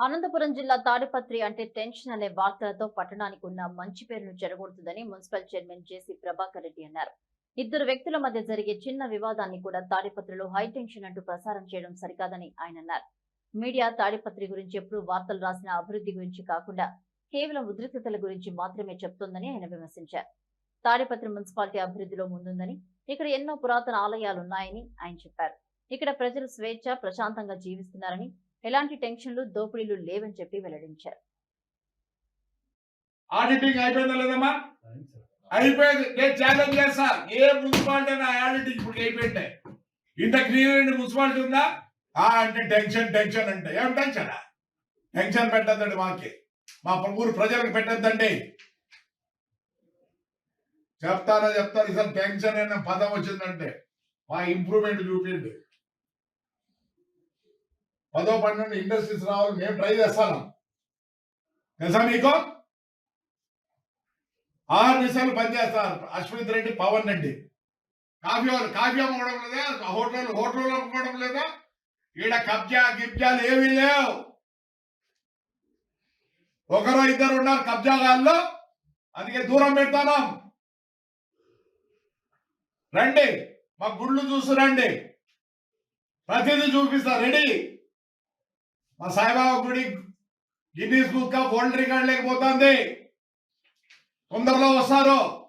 అనంతపురం జిల్లా తాడిపత్రి అంటే టెన్షన్ అనే వార్తలతో పట్టణానికి ఉన్న మంచి పేరును చెడగొడుతుందని municipal chairman JC Prabhakar Reddy అన్నారు. ఇద్దరు వ్యక్తుల మధ్య జరిగే చిన్న వివాదాన్ని కూడా తాడిపత్రిలో హైటెన్షన్ అంటూ ప్రసారం చేయడం సరికాదని ఆయన అన్నారు. మీడియా తాడిపత్రి గురించి ఎప్పుడు వార్తలు రాసిన అభివృద్ధి గురించి కాకుండా కేవలం ఉద్రిక్తతల గురించి మాత్రమే చెప్తోందని ఆయన విమర్శించారు. తాడిపత్రి మున్సిపాలిటీ అభివృద్ధిలో ముందుందని ఇక్కడ ఎన్నో పురాతన ఆలయాలున్నాయని ఆయన చెప్పారు. ఇక్కడ ప్రజలు స్వేచ్ఛ ప్రశాంతంగా జీవిస్తున్నారని ఎలాంటి టెన్షన్లు దోపిడీలు లేవని చెప్పి వెల్లడించారు. ఆడిటింగ్ అయిపోయిందా లేదమ్మా? అయిపోయింది. నేను ఛాలెంజ్ చేస్తా. ఏ మున్సిపాలిటీ అయినా ఆడిటింగ్ ఇప్పుడు అయిపోయింది ఇంత క్లియర్ మున్సిపాలిటీ ఉందా? ఆ అంటే టెన్షన్ టెన్షన్ అంటే. ఏం టెన్షన్? టెన్షన్ పెట్టద్దండి మాకి. మా ఊరు ప్రజలకు పెట్టద్దండి. చెప్తారా చెప్తారు ఇసలు టెన్షన్ అనే పదం వచ్చిందంటే. మా ఇంప్రూవ్మెంట్ చూపించండి పదో పన్నెండు ఇండస్ట్రీస్ రావాలి మేము ట్రై చేస్తాను. తెలుసా మీకు? ఆరు నిమిషాలు పనిచేస్తారు అశ్విత్ రెడ్డి పవన్ రెడ్డి. కాఫీ వాళ్ళు కాఫీ అమ్ముకోవడం లేదా? హోటల్ హోటల్ అమ్ముకోవడం లేదా? ఈడ కబ్జా గిబ్జాలు ఏమీ లేవు. ఒకరు ఇద్దరు ఉన్నారు కబ్జాగాల్లో అందుకే దూరం పెడతాను. రండి మా గుళ్ళు చూసి రండి. ప్రతిదీ చూపిస్తా రెడీ. మా సాయిబాబా గుడి గిన్నీస్ బుక్ వరల్డ్ రికార్డ్ లేకపోతుంది. తొందరలో వస్తారు.